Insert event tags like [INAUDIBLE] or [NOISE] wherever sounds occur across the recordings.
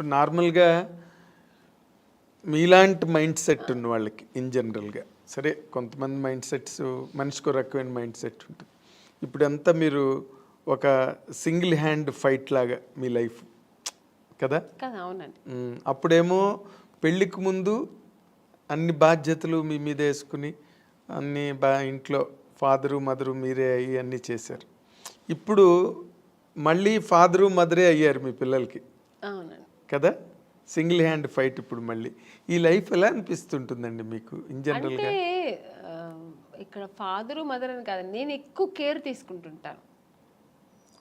ఇప్పుడు నార్మల్గా మీలాంటి మైండ్ సెట్ ఉన్న వాళ్ళకి ఇన్ జనరల్గా సరే కొంతమంది మైండ్ సెట్స్ మనిషికి రకమైన మైండ్ సెట్ ఉంటుంది. ఇప్పుడు అంతా మీరు ఒక సింగిల్ హ్యాండ్ ఫైట్ లాగా మీ లైఫ్ కదా? అవునండి. అప్పుడేమో పెళ్ళికి ముందు అన్ని బాధ్యతలు మీ మీద వేసుకుని అన్ని బా ఇంట్లో ఫాదరు మదరు మీరే అయ్యి అన్నీ చేశారు. ఇప్పుడు మళ్ళీ ఫాదరు మదరే అయ్యారు మీ పిల్లలకి. అవునండి. కదా? సింగిల్ హ్యాండ్ ఫైట్ ఇప్పుడు మళ్ళీ. ఈ లైఫ్ ఎలా అనిపిస్తుంటుందండి మీకు ఇన్ జనరల్గా ఆ, ఇక్కడ ఫాదరు మదర్ అని కాదు నేను ఎక్కువ కేర్ తీసుకుంటుంటాను.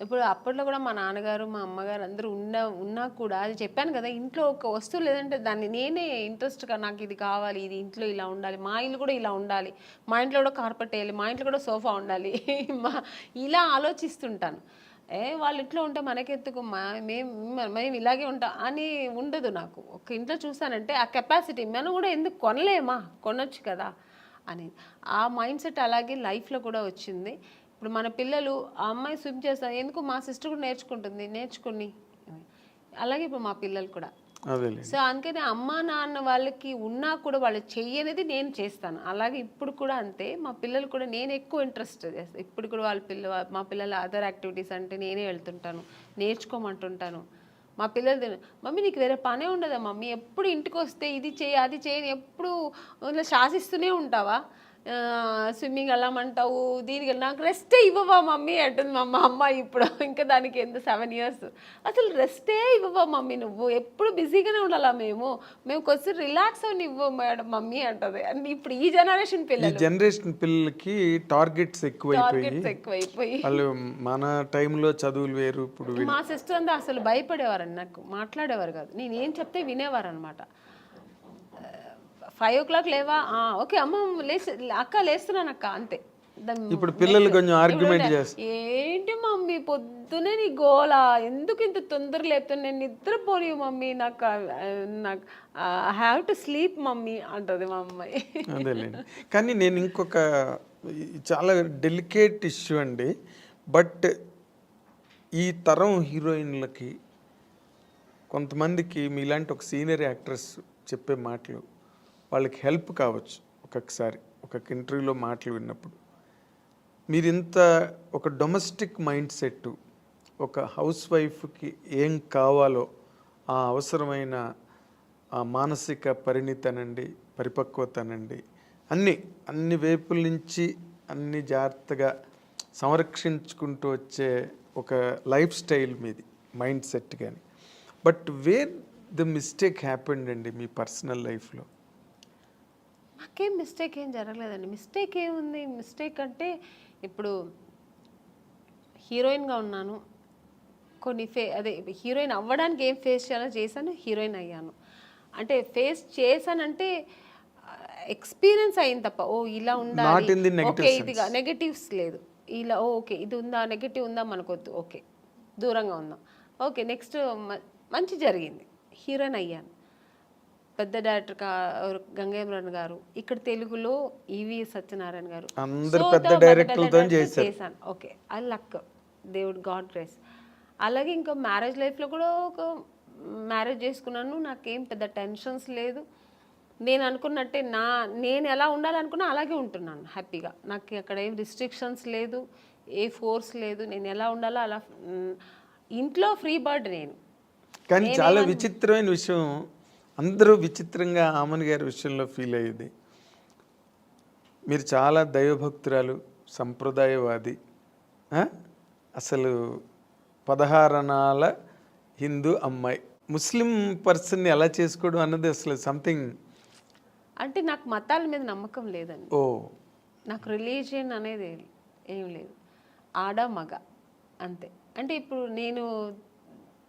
ఇప్పుడు అప్పట్లో కూడా మా నాన్నగారు మా అమ్మగారు అందరూ ఉన్న ఉన్నా కూడా అది చెప్పాను కదా ఇంట్లో ఒక వస్తువు లేదంటే దాన్ని నేనే ఇంట్రెస్ట్గా నాకు ఇది కావాలి ఇది ఇంట్లో ఇలా ఉండాలి మా ఇల్లు కూడా ఇలా ఉండాలి మా ఇంట్లో కూడా కార్పెట్ వేయాలి మా ఇంట్లో కూడా సోఫా ఉండాలి [LAUGHS] మా ఇలా ఆలోచిస్తుంటాను. ఏ వాళ్ళు ఇంట్లో ఉంటే మనకెత్తుకు మా మేము మేము ఇలాగే ఉంటాం అని ఉండదు నాకు. ఒక ఇంట్లో చూసానంటే ఆ కెపాసిటీ మనం కూడా ఎందుకు కొనలేమా? కొనొచ్చు కదా? అని. ఆ మైండ్ సెట్ అలాగే లైఫ్లో కూడా వచ్చింది. ఇప్పుడు మన పిల్లలు ఆ అమ్మాయి స్విమ్ చేస్తారు ఎందుకు మా సిస్టర్ కూడా నేర్చుకుంటుంది? నేర్చుకుని. అలాగే ఇప్పుడు మా పిల్లలు కూడా. సో అందుకని అమ్మ నాన్న వాళ్ళకి ఉన్నా కూడా వాళ్ళు చెయ్యనేది నేను చేస్తాను. అలాగే ఇప్పుడు కూడా అంతే. మా పిల్లలు కూడా నేను ఎక్కువ ఇంట్రెస్ట్ చేస్తాను ఇప్పుడు కూడా వాళ్ళ పిల్ల మా పిల్లల అదర్ యాక్టివిటీస్ అంటే నేనే వెళ్తుంటాను. నేర్చుకోమంటుంటాను. మా పిల్లలు మమ్మీ నీకు వేరే పనే ఉండదా? మమ్మీ ఎప్పుడు ఇంటికి వస్తే ఇది చేయి అది చేయని ఎప్పుడు ఇలా శాసిస్తూనే ఉంటావా? స్విమ్మింగ్ వెళ్ళమంటావు దీనికి నాకు రెస్టే ఇవ్వవా మమ్మీ? అంటుంది మా అమ్మ ఇప్పుడు ఇంకా దానికి ఎంత సెవెన్ ఇయర్స్ అసలు రెస్టే ఇవ్వవా మమ్మీ నువ్వు? ఎప్పుడు బిజీగానే ఉండాలా మేము? మేము కొంచెం రిలాక్స్ అని ఇవ్వ మేడం మమ్మీ అంటది. అండ్ ఇప్పుడు ఈ జనరేషన్ పిల్లలు. జనరేషన్ పిల్లలకి టార్గెట్స్ ఎక్కువైపోయి టార్గెట్స్ ఎక్కువైపోయి. వాళ్ళు మన టైంలో చదువులు వేరు ఇప్పుడు మా సిస్టర్ అంతా అసలు భయపడేవారండి నాకు మాట్లాడేవారు కాదు. నేను ఏం చెప్తే వినేవారు అనమాట ఫైవ్ ఓ క్లాక్ లేవా ఓకే అమ్మ లేచి అక్క లేస్తున్నాను అక్క అంతే. ఇప్పుడు పిల్లలు కొంచెం ఆర్గ్యుమెంట్ చేస్తారు. ఏంటి మమ్మీ పొద్దునే నీ గోల? ఎందుకు ఇంత తొందర లేపుతాను నేను నిద్రపోని మమ్మీ నాకు నాకు I have to sleep mummy అంటది మా అమ్మాయి. అదేలేండి. కానీ నేను ఇంకొక చాలా డెలికేట్ ఇష్యూ అండి. బట్ ఈ తరం హీరోయిన్లకి కొంతమందికి మీలాంటి ఒక సీనియర్ యాక్ట్రెస్ చెప్పే మాటలు వాళ్ళకి హెల్ప్ కావచ్చు ఒక్కొక్కసారి. ఒక్కొక్క ఇంటర్వ్యూలో మాటలు విన్నప్పుడు. మీరు ఇంత ఒక డొమెస్టిక్ మైండ్ సెట్ ఒక హౌస్ వైఫ్కి ఏం కావాలో ఆ అవసరమైన ఆ మానసిక పరిణితనండి పరిపక్వతనండి అన్ని అన్ని వైపుల నుంచి అన్ని జాగ్రత్తగా సంరక్షించుకుంటూ వచ్చే ఒక లైఫ్ స్టైల్ మీది మైండ్ సెట్ కానీ but where the mistake happened అండి మీ పర్సనల్ లైఫ్లో? నాకేం మిస్టేక్ ఏం జరగలేదండి. మిస్టేక్ ఏముంది? మిస్టేక్ అంటే ఇప్పుడు హీరోయిన్గా ఉన్నాను. కొన్ని ఫే అదే హీరోయిన్ అవ్వడానికి ఏం ఫేస్ చేయాలో చేశాను హీరోయిన్ అయ్యాను. అంటే ఫేస్ చేశానంటే ఎక్స్పీరియన్స్ అయింది తప్ప ఓ ఇలా ఉండాలి. ఓకే ఇదిగా నెగటివ్స్ లేదు. ఇలా ఓకే ఇది ఉందా నెగటివ్ ఉందా మనకొద్దు. ఓకే దూరంగా ఉందాం. ఓకే నెక్స్ట్ మంచి జరిగింది. హీరోయిన్ అయ్యాను. పెద్ద డైరెక్టర్ గంగేమ్రన్ గారు ఇక్కడ తెలుగులో ఈవి సత్యనారాయణ గారు. అందరు పెద్ద డైరెక్టర్లతో. చేశాను. ఓకే అది లక్. దేవుడు గాడ్ గ్రేస్ అలాగే ఇంకా మ్యారేజ్ లైఫ్లో కూడా ఒక మ్యారేజ్ చేసుకున్నాను. నాకేం పెద్ద టెన్షన్స్ లేదు. నేను అనుకున్నట్టే నా నేను ఎలా ఉండాలనుకున్నా అలాగే ఉంటున్నాను హ్యాపీగా. నాకు అక్కడ ఏం రిస్ట్రిక్షన్స్ లేదు ఏ ఫోర్స్ లేదు. నేను ఎలా ఉండాలో అలా ఇంట్లో ఫ్రీ బర్డ్ నేను. కానీ చాలా విచిత్రమైన విషయం. అందరూ విచిత్రంగా ఆమన్ గారి విషయంలో ఫీల్ అయ్యేది. మీరు చాలా దైవభక్తురాలు సంప్రదాయవాది? అసలు పదహారణాల హిందూ అమ్మాయి. ముస్లిం పర్సన్ని ఎలా చేసుకోవడం అన్నది అసలు సంథింగ్ అంటే నాకు మతాల మీద నమ్మకం లేదండి. ఓ. నాకు రిలీజియన్ అనేది ఏం లేదు. ఆడ మగ అంతే. అంటే ఇప్పుడు నేను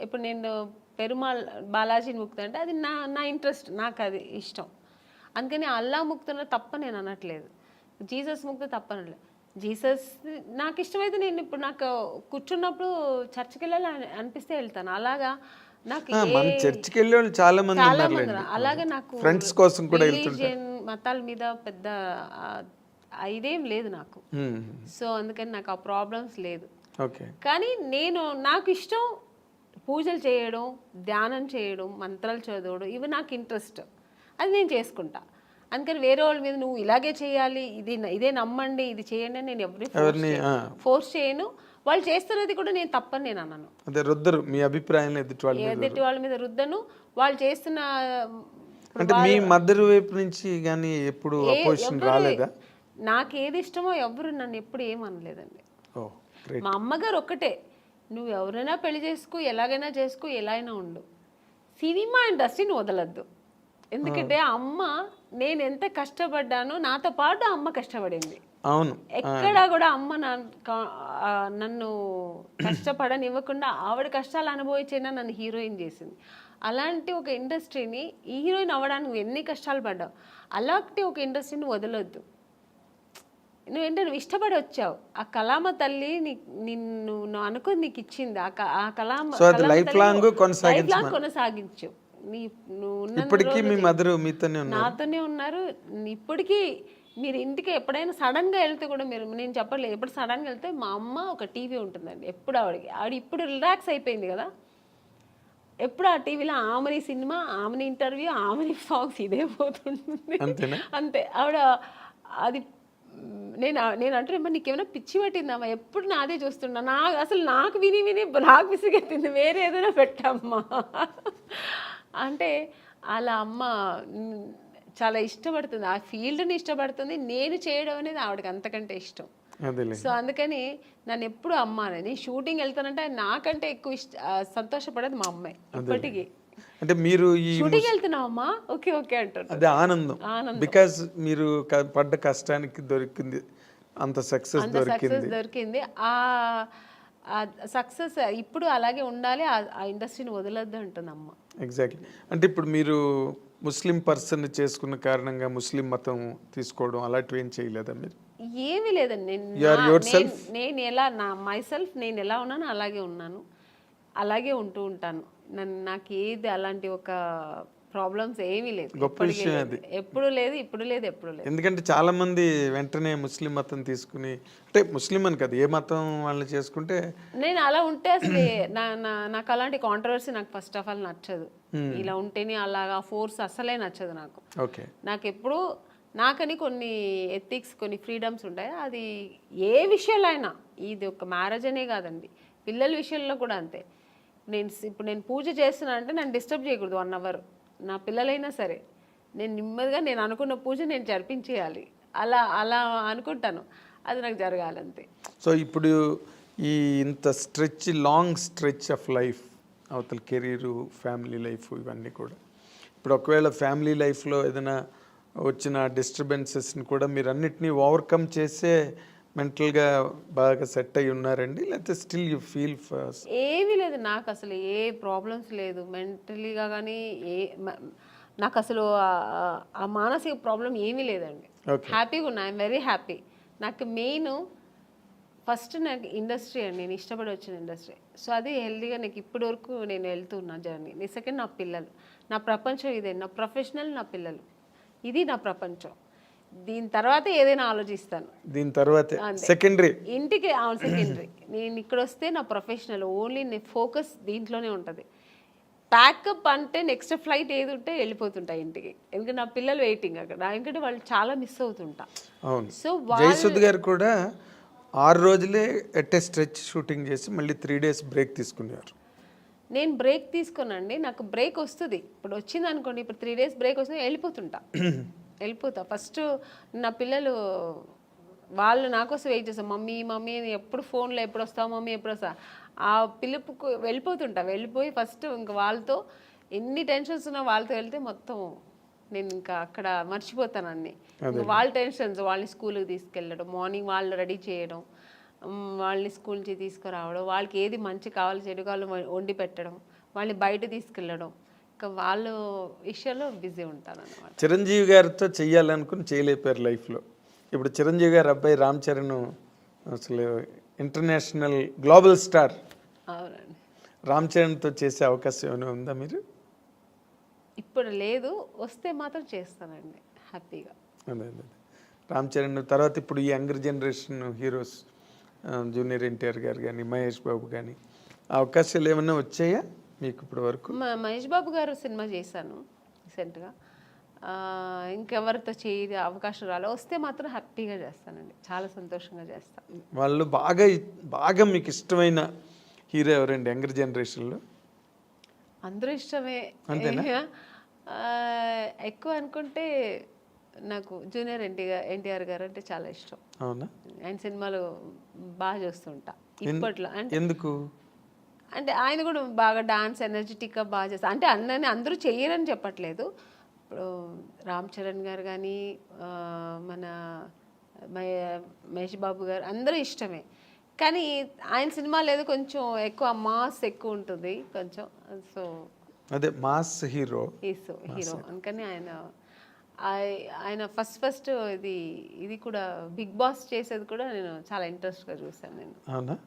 ఇప్పుడు నేను పెరుమాల్ బాలాజీని ముక్త అంటే అది నా నా ఇంట్రెస్ట్ నాకు అది ఇష్టం. అందుకని అల్లా ముక్తున్న తప్ప నేను అనట్లేదు. జీసస్ ముక్త తప్ప అనట్లేదు జీసస్ నాకు ఇష్టమైతే నేను ఇప్పుడు నాకు కూర్చున్నప్పుడు చర్చికి వెళ్ళాలి అని- అనిపిస్తే వెళ్తాను. అలాగా నాకు మన చర్చికి వెళ్ళే వాళ్ళు చాలా మంది. అలాగే నాకు ఫ్రెండ్స్ కోసం కూడా రిలీజియన్ మతాల మీద పెద్ద ఇదేం లేదు నాకు. సో అందుకని నాకు ఆ ప్రాబ్లమ్స్ లేదు. ఓకే. కానీ నేను నాకు ఇష్టం పూజలు చేయడం ధ్యానం చేయడం మంత్రాలు చదవడం ఇవి నాకు ఇంట్రెస్ట్ అది నేను చేసుకుంటా. అందుకని వేరే వాళ్ళ మీద నువ్వు ఇలాగే చేయాలి ఇది ఇదే నమ్మండి ఇది చేయండి అని నేను ఎవరిని ఫోర్స్ చేయను. వాళ్ళు చేస్తున్నది కూడా నేను తప్పని నేను అన్నాను అదే రుద్దరు మీ అభిప్రాయం ఎదుటి వాళ్ళు ఎదుటి వాళ్ళ మీద రుద్దను. వాళ్ళు చేస్తున్న అంటే మీ మదర్ వైపు నుంచి కానీ ఎప్పుడు అపోజిషన్ రాలేదా? నాకు ఏది ఇష్టమో ఎవరు నన్ను ఎప్పుడు ఏమనలేదండి. మా అమ్మగారు ఒక్కటే. నువ్వు ఎవరైనా పెళ్ళి చేసుకో ఎలాగైనా చేసుకో ఎలా అయినా ఉండు. సినిమా ఇండస్ట్రీని వదలద్దు. ఎందుకంటే అమ్మ నేను ఎంత కష్టపడ్డానో నాతో పాటు అమ్మ కష్టపడింది. అవును. ఎక్కడా కూడా అమ్మ నన్ను కష్టపడనివ్వకుండా ఆవిడ కష్టాలు అనుభవించినా నన్ను హీరోయిన్ చేసింది. అలాంటి ఒక ఇండస్ట్రీని హీరోయిన్ అవ్వడానికి ఎన్ని కష్టాలు పడ్డావు? అలాంటి ఒక ఇండస్ట్రీని వదలొద్దు. నువ్వేంటే నువ్వు ఇష్టపడి వచ్చావు. ఆ కళామ తల్లి నిన్ను నువ్వు అనుకుని నీకు ఇచ్చింది. ఆ క- ఆ కళామ So అది కళామ life తల్లి long నువ్వు కొనసాగించమని. life long కొనసాగించు. నీ నువ్వు ఇప్పటికీ మీ మదర్ మీతోనే నాతోనే ఉన్నారు. ఇప్పటికీ మీరు ఇంటికి ఎప్పుడైనా సడన్గా వెళ్తే కూడా మీరు నేను చెప్పట్లేదు. ఎప్పుడు సడన్గా వెళ్తే మా అమ్మ ఒక టీవీ ఉంటుందండి. ఎప్పుడు ఆవిడకి. ఆవిడ ఇప్పుడు రిలాక్స్ అయిపోయింది కదా. ఎప్పుడు ఆ టీవీలో ఆమెని సినిమా ఆమెని ఇంటర్వ్యూ ఆమెని సాంగ్స్ ఇదే పోతుంటుంది అంతే. ఆవిడ అది నేను నేను అంటున్నా నీకేమైనా పిచ్చి పట్టిందమ్మా ఎప్పుడు నాదే చూస్తున్నా? నా అసలు నాకు విని విని నాకు విసిగెత్తింది వేరే ఏదైనా పెట్టమ్మా. అంటే అలా అమ్మ చాలా ఇష్టపడుతుంది. ఆ ఫీల్డ్ని ఇష్టపడుతుంది. నేను చేయడం అనేది ఆవిడకి అంతకంటే ఇష్టం. సో అందుకని నన్ను ఎప్పుడు అమ్మ అని షూటింగ్ వెళ్తానంటే నాకంటే ఎక్కువ ఇష్ట సంతోషపడేది మా అమ్మాయి ఇప్పటికీ. అంటే మీరు ఈ షూటింగ్ వెళ్తున్నావు అమ్మా ఓకే ఓకే అంటారు అదే ఆనందం. బికాజ్ మీరు పడ్డ కష్టానికి దొరికింది. అంత సక్సెస్ సక్సెస్ దొరికింది. ఆ సక్సెస్ ఇప్పుడు అలాగే ఉండాలి ఆ- ఇండస్ట్రీని వదలొద్దు అంటుంది అమ్మ ఎగ్జాక్ట్లీ అంటే ఇప్పుడు మీరు ముస్లిం పర్సన్ చేసుకున్న కారణంగా ముస్లిం మతం తీసుకోవడం అలాంటివి ఏం చేయలేదా మీరు? ఏమీ లేదండి. నేను ఎలా నా మై సెల్ఫ్ నేను ఎలా ఉన్నానో అలాగే ఉన్నాను. అలాగే ఉంటూ ఉంటాను. నన్ను నాకు ఏది అలాంటి ఒక ప్రాబ్లమ్స్ ఏమీ లేదు. గొప్ప విషయం లేదు. ఎప్పుడు లేదు ఇప్పుడు లేదు ఎప్పుడు లేదు. ఎందుకంటే చాలా మంది వెంటనే ముస్లిం మతం తీసుకుని అంటే ముస్లిం అని కాదు ఏ మతం వాళ్ళని చేసుకుంటే నేను అలా ఉంటే అసలు నాకు అలాంటి కాంట్రవర్సీ నాకు ఫస్ట్ ఆఫ్ ఆల్ నచ్చదు. ఇలా ఉంటేనే అలాగా ఫోర్స్ అసలే నచ్చదు నాకు. ఓకే. నాకు ఎప్పుడు నాకని కొన్ని ఎథిక్స్ కొన్ని ఫ్రీడమ్స్ ఉంటాయి. అది ఏ విషయంలో అయినా ఇది ఒక మ్యారేజ్ అనే కాదండి. పిల్లల విషయంలో కూడా అంతే. నేను ఇప్పుడు నేను పూజ చేస్తున్నా అంటే నన్ను డిస్టర్బ్ చేయకూడదు వన్ అవర్. నా పిల్లలైనా సరే. నేను నెమ్మదిగా నేను అనుకున్న పూజ నేను జరిపించేయాలి. అలా అలా అనుకుంటాను. అది నాకు జరగాలంతే. సో ఇప్పుడు ఈ ఇంత stretch long stretch of life అవతల కెరీరు ఫ్యామిలీ లైఫ్ ఇవన్నీ కూడా. ఇప్పుడు ఒకవేళ ఫ్యామిలీ లైఫ్లో ఏదైనా వచ్చిన డిస్టర్బెన్సెస్ని కూడా మీరు అన్నిటినీ ఓవర్కమ్ చేసే మెంటల్గా బాగా సెట్ అయి ఉన్నారండి? లేకపోతే స్టిల్ యూ ఫీల్ ఫస్ట్? ఏమీ లేదు. నాకు అసలు ఏ ప్రాబ్లమ్స్ లేదు. మెంటలీగా కానీ ఏ నాకు అసలు ఆ- మానసిక ప్రాబ్లం ఏమీ లేదండి. హ్యాపీగా ఉన్నా. I'm very happy. నాకు మెయిన్ ఫస్ట్ నాకు ఇండస్ట్రీ అండి. నేను ఇష్టపడి వచ్చిన ఇండస్ట్రీ. సో అది హెల్దీగా నాకు ఇప్పటి వరకు నేను వెళ్తున్నా జర్నీ. నీ సెకండ్ నా పిల్లలు. నా ప్రపంచం ఇదే. నా ప్రొఫెషనల్ నా పిల్లలు. ఇది నా ప్రపంచం. దీని తర్వాత ఏదైనా ఆలోచిస్తాను. దీని తర్వాతే. సెకండరీ ఇంటికి అవును సెకండరీ నేను ఇక్కడ వస్తే నా ప్రొఫెషనల్ ఓన్లీ నీ ఫోకస్ దీంట్లోనే ఉంటుంది. ప్యాకప్ అంటే నెక్స్ట్ ఫ్లైట్ ఏది ఉంటే వెళ్ళిపోతుంటా ఇంటికి. ఎందుకంటే నా పిల్లలు వెయిటింగ్ అక్కడ. ఎందుకంటే వాళ్ళు చాలా మిస్ అవుతుంటా. అవును. సో జయసుద్ గారు కూడా ఆరు రోజులే ఎట్టే స్ట్రెచ్ షూటింగ్ చేసి మళ్ళీ త్రీ డేస్ బ్రేక్ తీసుకునేవారు. నేను బ్రేక్ తీసుకోనండి. నాకు బ్రేక్ వస్తుంది. ఇప్పుడు వచ్చింది అనుకోండి ఇప్పుడు త్రీ డేస్ బ్రేక్ వస్తుంది వెళ్ళిపోతుంటా. [CLEARS THROAT] వెళ్ళిపోతా. ఫస్ట్ నా పిల్లలు వాళ్ళు నా కోసం వెయిట్ చేస్తారు. మమ్మీ మమ్మీ ఎప్పుడు ఫోన్లో ఎప్పుడు వస్తావు? మమ్మీ ఎప్పుడు వస్తా ఆ పిలుపుకు వెళ్ళిపోతుంటా. వెళ్ళిపోయి ఫస్ట్ ఇంకా వాళ్ళతో ఎన్ని టెన్షన్స్ ఉన్నా వాళ్ళతో వెళ్తే మొత్తం నేను ఇంకా అక్కడ మర్చిపోతాను అన్ని. ఇంకా వాళ్ళ టెన్షన్స్ వాళ్ళని స్కూల్కి తీసుకెళ్ళడం మార్నింగ్ వాళ్ళు రెడీ చేయడం వాళ్ళని స్కూల్ నుంచి తీసుకురావడం వాళ్ళకి ఏది మంచి కావాలి చెడు కావాలి వండి పెట్టడం వాళ్ళని బయట తీసుకెళ్ళడం. ఇంకా వాళ్ళ విషయంలో బిజీ ఉంటాను అనమాట చిరంజీవి గారితో చెయ్యాలనుకుని చేయలేపారు లైఫ్లో. ఇప్పుడు చిరంజీవి గారి అబ్బాయి రామ్ చరణ్ అసలు ఇంటర్నేషనల్ గ్లోబల్ స్టార్ అవునండి. రామ్ చరణ్తో చేసే అవకాశం ఏమైనా ఉందా మీరు? ఇప్పుడు లేదు వస్తే మాత్రం చేస్తానండి హ్యాపీగా. అదే అదే. రామ్ చరణ్ తర్వాత ఇప్పుడు ఈ younger generation heroes junior NTR గారు కానీ మహేష్ బాబు కానీ అవకాశాలు ఏమైనా వచ్చాయా? మీకు ఇప్పటి వరకు? మ- మహేష్ బాబు గారు సినిమా చేశాను రీసెంట్గా ఇంకెవరితో చేయ అవకాశం రాలే. వస్తే మాత్రం హ్యాపీగా చేస్తానండి. చాలా సంతోషంగా చేస్తాను వాళ్ళు బాగా బాగా మీకు ఇష్టమైన హీరో ఎవరండి? యంగర్ జనరేషన్లో? అందరూ ఇష్టమే. [LAUGHS] ఎక్కువ అనుకుంటే నాకు జూనియర్ ఎన్టీఆర్ ఎన్టీఆర్ గారు అంటే చాలా ఇష్టం. అవునా? ఆయన సినిమాలు బాగా చూస్తుంటా. ఇప్పట్లో అంటే ఎందుకు? అంటే ఆయన కూడా బాగా డాన్స్ ఎనర్జెటిక్గా బాగా చేస్తారు అంటే అందరిని అందరూ చెయ్యరని చెప్పట్లేదు. ఇప్పుడు రామ్ చరణ్ గారు కానీ మన మహే- మహేష్ బాబు గారు అందరూ ఇష్టమే. కానీ ఆయన సినిమాలు ఏదో కొంచెం ఎక్కువ మాస్ ఎక్కువ ఉంటుంది కొంచెం. సో అదే మాస్ హీరో. హీరో. హీరో. అందుకని ఆయన ఆయ- ఆయన ఫస్ట్ ఫస్ట్ ఇది ఇది కూడా బిగ్ బాస్ చేసేది కూడా నేను చాలా ఇంట్రెస్ట్గా చూసాను నేను. అవునా?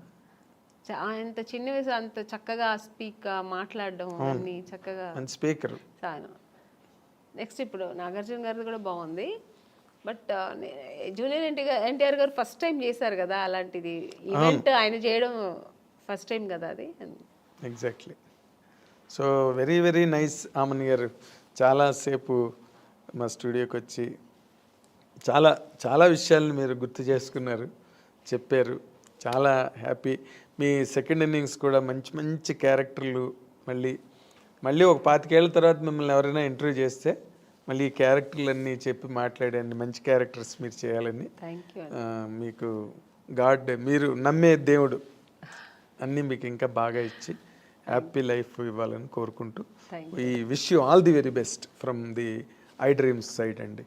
అంత చిన్న వయసు అంత చక్కగా స్పీక్ మాట్లాడడం అన్ని చక్కగా స్పీకర్. చాలా. నెక్స్ట్ ఇప్పుడు నాగార్జున గారిది కూడా బాగుంది. బట్ జూనియర్ ఎన్టీఆర్ ఎన్టీఆర్ గారు ఫస్ట్ టైం చేశారు కదా అలాంటిది. ఈవెంట్ ఆయన చేయడం ఫస్ట్ టైం కదా అది. Exactly. So very very nice Aman గారు. చాలాసేపు మా స్టూడియోకి వచ్చి చాలా చాలా విషయాలను మీరు గుర్తు చేసుకున్నారు చెప్పారు. చాలా హ్యాపీ. మీ సెకండ్ ఇన్నింగ్స్ కూడా మంచి మంచి క్యారెక్టర్లు మళ్ళీ మళ్ళీ ఒక పాతికేళ్ళ తర్వాత మిమ్మల్ని ఎవరైనా ఇంటర్వ్యూ చేస్తే మళ్ళీ ఈ క్యారెక్టర్లన్నీ చెప్పి మాట్లాడండి మంచి క్యారెక్టర్స్ మీరు చేయాలని. మీకు గాడ్ మీరు నమ్మే దేవుడు అన్నీ మీకు ఇంకా బాగా ఇచ్చి హ్యాపీ లైఫ్ ఇవ్వాలని కోరుకుంటూ ఈ wish you all the very best from the I Dreams side అండి.